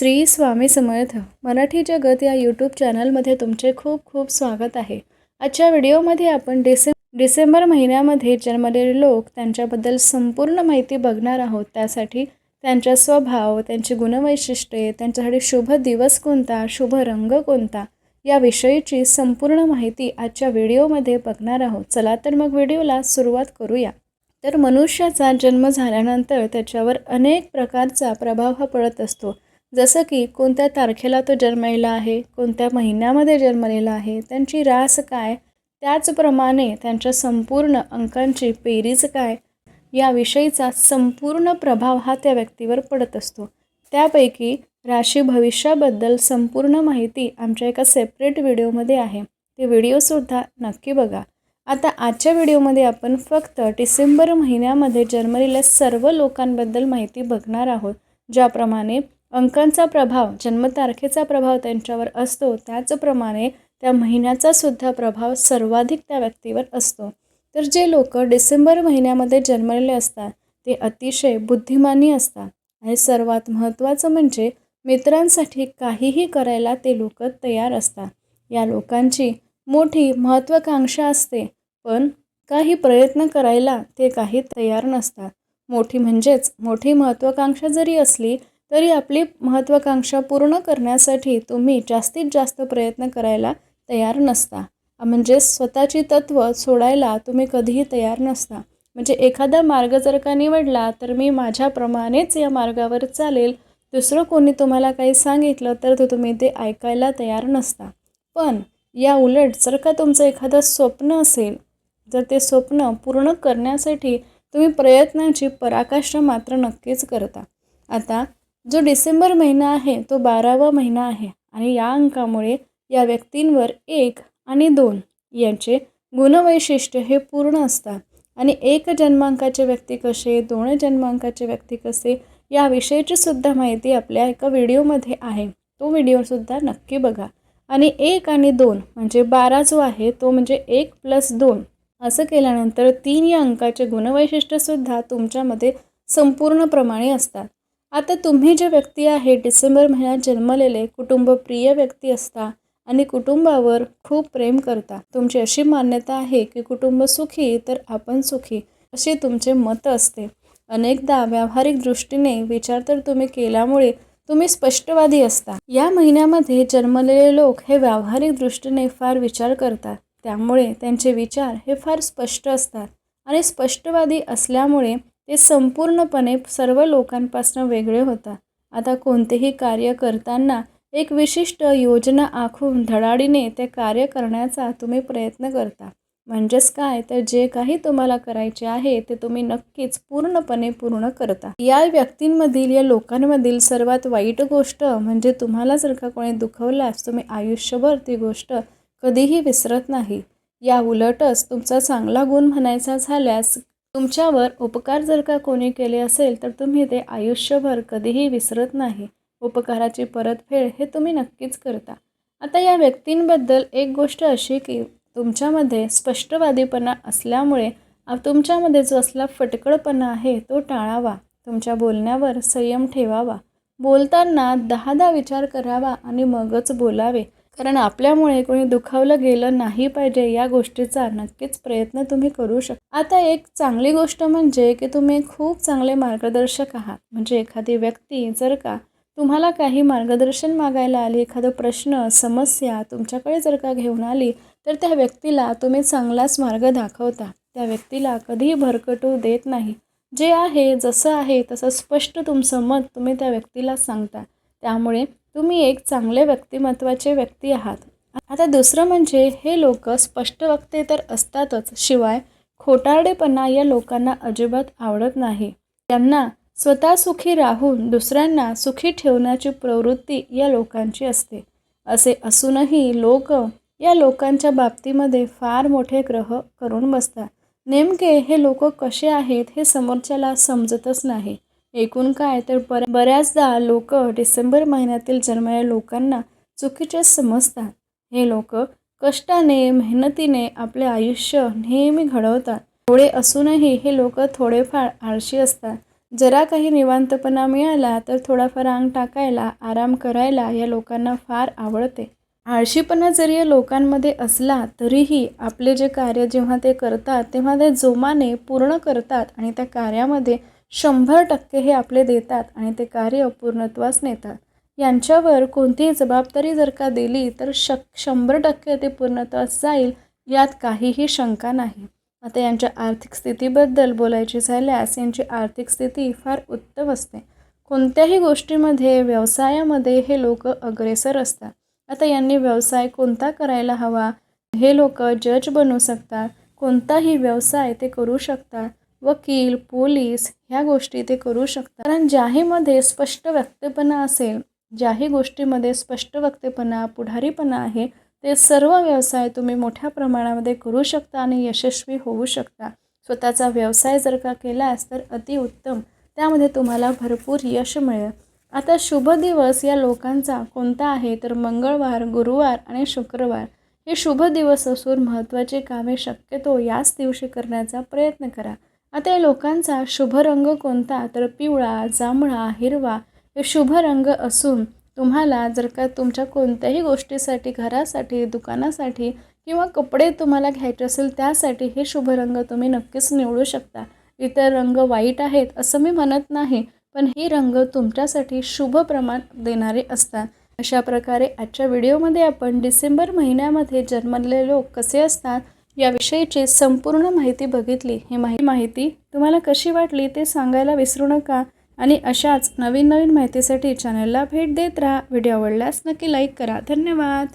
श्री स्वामी समर्थ. मराठी जगत या यूट्यूब चॅनलमध्ये तुमचे खूप खूप स्वागत आहे. आजच्या व्हिडिओमध्ये आपण डिसें डिसेंबर महिन्यामध्ये जन्मलेले लोक त्यांच्याबद्दल संपूर्ण माहिती बघणार आहोत. त्यासाठी त्यांचा स्वभाव त्यांची गुणवैशिष्ट्ये त्यांच्यासाठी शुभ दिवस कोणता शुभ रंग कोणता याविषयीची संपूर्ण माहिती आजच्या व्हिडिओमध्ये बघणार आहोत. चला तर मग व्हिडिओला सुरुवात करूया. तर मनुष्याचा जन्म झाल्यानंतर त्याच्यावर अनेक प्रकारचा प्रभाव हा पडत असतो. जसं की कोणत्या तारखेला तो जन्मलेला आहे कोणत्या महिन्यामध्ये जन्मलेला आहे त्यांची रास काय त्याचप्रमाणे त्यांच्या संपूर्ण अंकांची बेरीज काय याविषयीचा संपूर्ण प्रभाव हा त्या व्यक्तीवर पडत असतो. त्यापैकी राशी भविष्याबद्दल संपूर्ण माहिती आमच्या एका सेपरेट व्हिडिओमध्ये आहे. ते व्हिडिओसुद्धा नक्की बघा. आता आजच्या व्हिडिओमध्ये आपण फक्त डिसेंबर महिन्यामध्ये जन्मलेल्या सर्व लोकांबद्दल माहिती बघणार आहोत ज्याप्रमाणे अंकांचा प्रभाव जन्मतारखेचा प्रभाव त्यांच्यावर असतो त्याचप्रमाणे त्या महिन्याचा सुद्धा प्रभाव सर्वाधिक त्या व्यक्तीवर असतो. तर जे लोक डिसेंबर महिन्यामध्ये जन्मलेले असतात ते अतिशय बुद्धिमानी असतात. आणि सर्वात महत्त्वाचं म्हणजे मित्रांसाठी काहीही करायला ते लोक तयार असतात. या लोकांची मोठी महत्त्वाकांक्षा असते पण काही प्रयत्न करायला ते काही तयार नसतात. मोठी म्हणजेच मोठी महत्त्वाकांक्षा जरी असली तरी आपली महत्त्वाकांक्षा पूर्ण करण्यासाठी तुम्ही जास्तीत जास्त प्रयत्न करायला तयार नसता. म्हणजे स्वतःची तत्त्व सोडायला तुम्ही कधीही तयार नसता. म्हणजे एखादा मार्ग जर का निवडला तर मी माझ्याप्रमाणेच या मार्गावर चालेल. दुसरं कोणी तुम्हाला काही सांगितलं तर तो तुम्ही ते ऐकायला तयार नसता. पण या उलट जर का तुमचं एखादं स्वप्न असेल जर ते स्वप्न पूर्ण करण्यासाठी तुम्ही प्रयत्नाची पराकाष्ठा मात्र नक्कीच करता. आता जो डिसेंबर महिना आहे तो बारावा महिना आहे. आणि या अंकामुळे या व्यक्तींवर एक आणि दोन यांचे गुणवैशिष्ट्य हे पूर्ण असतात. आणि एक जन्मांकाचे व्यक्ती कसे दोन जन्मांकाचे व्यक्ती कसे याविषयीची सुद्धा माहिती आपल्या एका व्हिडिओमध्ये आहे. तो व्हिडिओसुद्धा नक्की बघा. आणि एक आणि दोन म्हणजे बारा जो आहे तो म्हणजे एक प्लस दोन. असं केल्यानंतर तीन या अंकाचे गुणवैशिष्ट्यसुद्धा तुमच्यामध्ये संपूर्णप्रमाणे असतात. आता तुम्ही जे व्यक्ती आहे डिसेंबर महिन्यात जन्मलेले कुटुंबप्रिय व्यक्ती असता आणि कुटुंबावर खूप प्रेम करता. तुमची अशी मान्यता आहे की कुटुंब सुखी तर आपण सुखी असे तुमचे मत असते. अनेकदा व्यावहारिक दृष्टीने विचार तर तुम्ही केल्यामुळे तुम्ही स्पष्टवादी असता. या महिन्यामध्ये जन्मलेले लोक हे व्यावहारिक दृष्टीने फार विचार करतात. त्यामुळे त्यांचे विचार हे फार स्पष्ट असतात आणि स्पष्टवादी असल्यामुळे ते संपूर्णपणे सर्व लोकांपासून वेगळे होतात. आता कोणतेही कार्य करताना एक विशिष्ट योजना आखून धडाडीने ते कार्य करण्याचा तुम्ही प्रयत्न करता. म्हणजेच काय? तर जे काही तुम्हाला करायचे आहे ते तुम्ही नक्कीच पूर्णपणे पूर्ण करता. या व्यक्तींमधील या लोकांमधील सर्वात वाईट गोष्ट म्हणजे तुम्हाला जर का कोणी दुखवल्यास तुम्ही आयुष्यभर ती गोष्ट कधीही विसरत नाही. या उलटच तुमचा चांगला गुण म्हणायचा झाल्यास तुमच्यावर उपकार जर का कोणी केले असेल तर तुम्ही ते आयुष्यभर कधीही विसरत नाही. उपकाराची परतफेड हे तुम्ही नक्कीच करता. आता या व्यक्तींबद्दल एक गोष्ट अशी की तुमच्यामध्ये स्पष्टवादीपणा असल्यामुळे तुमच्यामध्ये जो असला फटकडपणा आहे तो टाळावा. तुमच्या बोलण्यावर संयम ठेवावा. बोलताना दहादा विचार करावा आणि मगच बोलावे. कारण आपल्यामुळे कोणी दुखावलं गेलं नाही पाहिजे या गोष्टीचा नक्कीच प्रयत्न तुम्ही करू शकता आता एक चांगली गोष्ट म्हणजे की तुम्ही खूप चांगले मार्गदर्शक आहात. म्हणजे एखादी व्यक्ती जर का तुम्हाला काही मार्गदर्शन मागायला आली एखादा प्रश्न समस्या तुमच्याकडे जर का घेऊन आली तर त्या व्यक्तीला तुम्ही चांगलाच मार्ग दाखवता. त्या व्यक्तीला कधीही भरकटू देत नाही. जे आहे जसं आहे तसं स्पष्ट तुमचं मत तुम्ही त्या व्यक्तीला सांगता. त्यामुळे तुम्ही एक चांगले व्यक्तिमत्वाचे व्यक्ती आहात. आता दुसरं म्हणजे हे लोक स्पष्ट वक्ते तर असतातच शिवाय खोटारडेपणा या लोकांना अजिबात आवडत नाही. त्यांना स्वतः सुखी राहून दुसऱ्यांना सुखी ठेवण्याची प्रवृत्ती या लोकांची असते. असे असूनही लोक या लोकांच्या बाबतीमध्ये फार मोठे ग्रह करून बसतात. नेमके हे लोक कसे आहेत हे समोरच्याला समजतच नाही. एकूण काय तर बर बऱ्याचदा लोक डिसेंबर महिन्यातील जन्मलेल्या लोकांना चुकीचे समजतात. हे लोक कष्टाने मेहनतीने आपले आयुष्य नेहमी घडवतात. थोडे असूनही हे लोक थोडेफार आळशी असतात. जरा काही निवांतपणा मिळाला तर थोडाफार अंग टाकायला आराम करायला या लोकांना फार आवडते. आळशीपणा जरी या लोकांमध्ये असला तरीही आपले जे कार्य जेव्हा ते करतात तेव्हा ते जोमाने पूर्ण करतात आणि त्या कार्यामध्ये शंभर टक्के हे आपले देतात आणि ते कार्य पूर्णत्वास नेतात. यांच्यावर कोणतीही जबाबदारी जर का दिली तर शक शंभर टक्के ते पूर्णत्वास जाईल यात काहीही शंका नाही. आता यांच्या आर्थिक स्थितीबद्दल बोलायची झाल्यास यांची आर्थिक स्थिती फार उत्तम असते. कोणत्याही गोष्टीमध्ये व्यवसायामध्ये हे लोक अग्रेसर असतात. आता यांनी व्यवसाय कोणता करायला हवा हे लोक जज बनू शकतात. कोणताही व्यवसाय ते करू शकतात. वकील पोलीस ह्या गोष्टी ते करू शकतात. कारण ज्याहीमध्ये स्पष्ट व्यक्तपणा असेल ज्याही गोष्टीमध्ये स्पष्ट वक्तेपणा पुढारीपणा आहे ते सर्व व्यवसाय तुम्ही मोठ्या प्रमाणामध्ये करू शकता आणि यशस्वी होऊ शकता. स्वतःचा व्यवसाय जर का केलास तर अतिउत्तम त्यामध्ये तुम्हाला भरपूर यश मिळेल. आता शुभ दिवस या लोकांचा कोणता आहे तर मंगळवार गुरुवार आणि शुक्रवार. हे शुभ दिवस असून महत्त्वाची कामे शक्यतो याच दिवशी करण्याचा प्रयत्न करा. आता या लोकांचा शुभ रंग कोणता? तर पिवळा जांभळा हिरवा हे शुभ रंग असून तुम्हाला जर का तुमच्या कोणत्याही गोष्टीसाठी घरासाठी दुकानासाठी किंवा कपडे तुम्हाला घ्यायचे असेल त्यासाठी हे शुभ रंग तुम्ही नक्कीच निवडू शकता. इतर रंग वाईट आहेत असं मी म्हणत नाही पण हे रंग तुमच्यासाठी शुभ प्रमाण देणारे असतात. अशा प्रकारे आजच्या व्हिडिओमध्ये आपण डिसेंबर महिन्यामध्ये जन्मलेले लोक कसे असतात? याविषयीची संपूर्ण माहिती बघितली. ही माहि माहिती तुम्हाला कशी वाटली ते सांगायला विसरू नका आणि अशाच नवीन नवीन माहितीसाठी चॅनलला भेट देत राहा. व्हिडिओ आवडल्यास नक्की लाईक करा. धन्यवाद!